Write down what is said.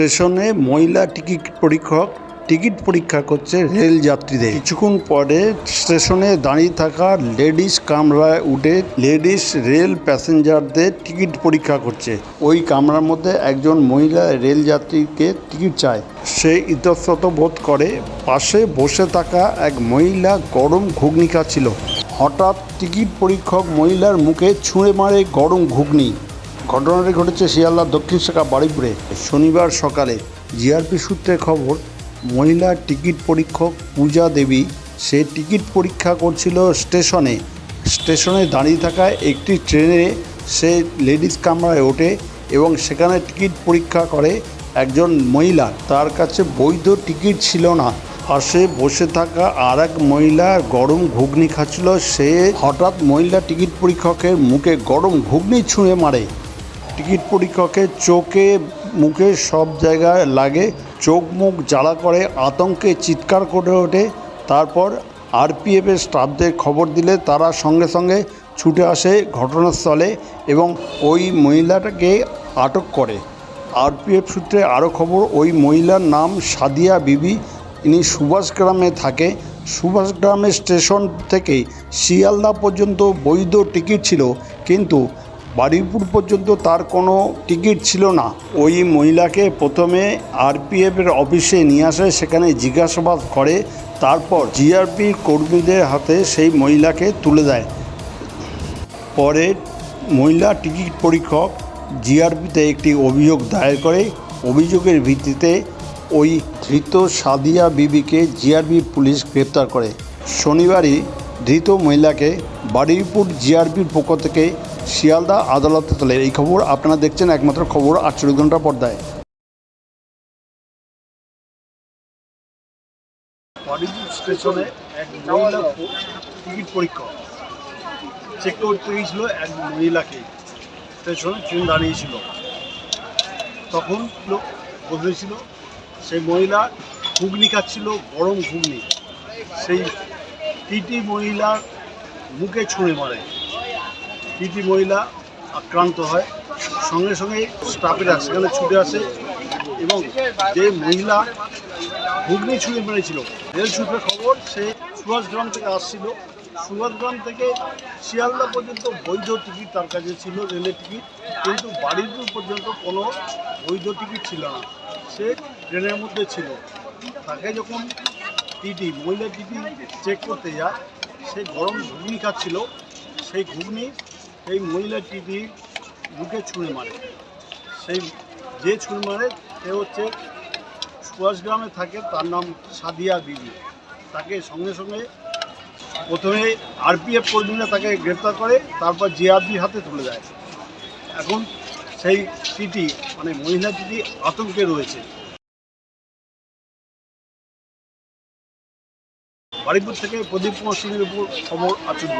স্টেশনে মহিলা টিকিট পরীক্ষক টিকিট পরীক্ষা করছে রেল যাত্রীদের। কিছুক্ষণ পরে স্টেশনে দাঁড়িয়ে থাকা লেডিস কামরায় উঠে লেডিস রেল প্যাসেঞ্জারদের টিকিট পরীক্ষা করছে। ওই কামরার মধ্যে একজন মহিলা রেল যাত্রীকে টিকিট চায়। সে ইতস্তত বোধ করে, পাশে বসে থাকা এক মহিলা গরম ঘুগনি খাচ্ছিল। হঠাৎ টিকিট পরীক্ষক মহিলার মুখে ছুঁড়ে মারে গরম ঘুগনি। ঘটনাটি ঘটেছে শিয়ালদার দক্ষিণ শাখা বাড়িপুরে শনিবার সকালে জিআরপি সূত্রে খবর, মহিলা টিকিট পরীক্ষক পূজা দেবী, সে টিকিট পরীক্ষা করছিল স্টেশনে। স্টেশনে দাঁড়িয়ে থাকা একটি ট্রেনে সে লেডিস কামরায় ওঠে এবং সেখানে টিকিট পরীক্ষা করে একজন মহিলা। তার কাছে বৈধ টিকিট ছিল না। পাশে বসে থাকা আর এক মহিলা গরম ঘুগনি খাচ্ছিল। সে হঠাৎ মহিলা টিকিট পরীক্ষকের মুখে গরম ঘুগনি ছুঁড়ে মারে। টিকিট পরীক্ষকের চোখে মুখে সব জায়গায় লাগে, চোখ মুখ জ্বালা করে, আতঙ্কে চিৎকার করে ওঠে। তারপর আরপিএফের স্টাফদের খবর দিলে তারা সঙ্গে সঙ্গে ছুটে আসে ঘটনাস্থলে এবং ওই মহিলাটাকে আটক করে। আরপিএফ সূত্রে আরও খবর, ওই মহিলার নাম সাদিয়া বিবি, ইনি সুভাষগ্রামে থাকে। সুভাষগ্রামের স্টেশন থেকে শিয়ালদা পর্যন্ত বৈধ টিকিট ছিল, কিন্তু বারুইপুর পর্যন্ত তার কোনো টিকিট ছিল না। ওই মহিলাকে প্রথমে আরপিএফের অফিসে নিয়ে আসে, সেখানে জিজ্ঞাসাবাদ করে, তারপর জিআরপি কর্মীদের হাতে সেই মহিলাকে তুলে দেয়। পরে মহিলা টিকিট পরীক্ষক জিআরপিতে একটি অভিযোগ দায়ের করে। অভিযোগের ভিত্তিতে ওই ধৃত সাদিয়া বিবিকে জিআরপি পুলিশ গ্রেপ্তার করে। শনিবারই ধৃত মহিলাকে বারুইপুর জিআরপির পক্ষ থেকে শিয়ালদা আদালতে তোলে। এই খবর আপনারা দেখছেন একমাত্র খবর আটচল্লিশ ঘণ্টা পর্দায়। স্টেশনে এক টিকিট পরীক্ষক চেক এক মহিলাকে। দাঁড়িয়েছিল। তখন লোক বসেছিল। সেই মহিলা ঘুগনি খাচ্ছিল, গরম ঘুগনি। সেই টিটি মহিলার মুখে ছুঁড়ে মারে। টিটি মহিলা আক্রান্ত হয়। সঙ্গে সঙ্গে স্টাফেরা সেখানে ছুটে আসে এবং যে মহিলা ঘুগনি ছুঁড়ে মেরেছিল, রেল সূত্রে খবর সে সুভাষগ্রাম থেকে আসছিল। সুভাষগ্রাম থেকে শিয়ালদা পর্যন্ত বৈধ টিকিট তার কাছে ছিল, রেলের টিকিট, কিন্তু বাড়িপুর পর্যন্ত কোনো বৈধ টিকিট ছিল না। সে ট্রেনের মধ্যে ছিল। তাকে যখন টিটি মহিলা টিটি চেক করতে যায়। সেই গরম ঘুগনি খাচ্ছিল। সেই ঘুগনি সেই মহিলা টিটি মুখে ছুঁড়ে মারে। সেই যে ছুঁড়ে মারে, সে হচ্ছে সুভাষগ্রামে থাকে, তার নাম সাদিয়া বিবি। তাকে সঙ্গে সঙ্গে প্রথমে আরপিএফ কর্মীরা তাকে গ্রেপ্তার করে, তারপর জিআরপি হাতে তুলে দেয়। এখন সেই টিটি মানে মহিলা টিটি আতঙ্কে রয়েছে। বাড়িপুর থেকে প্রদীপ কুমার সিংয়ের উপর খবর আচুর্য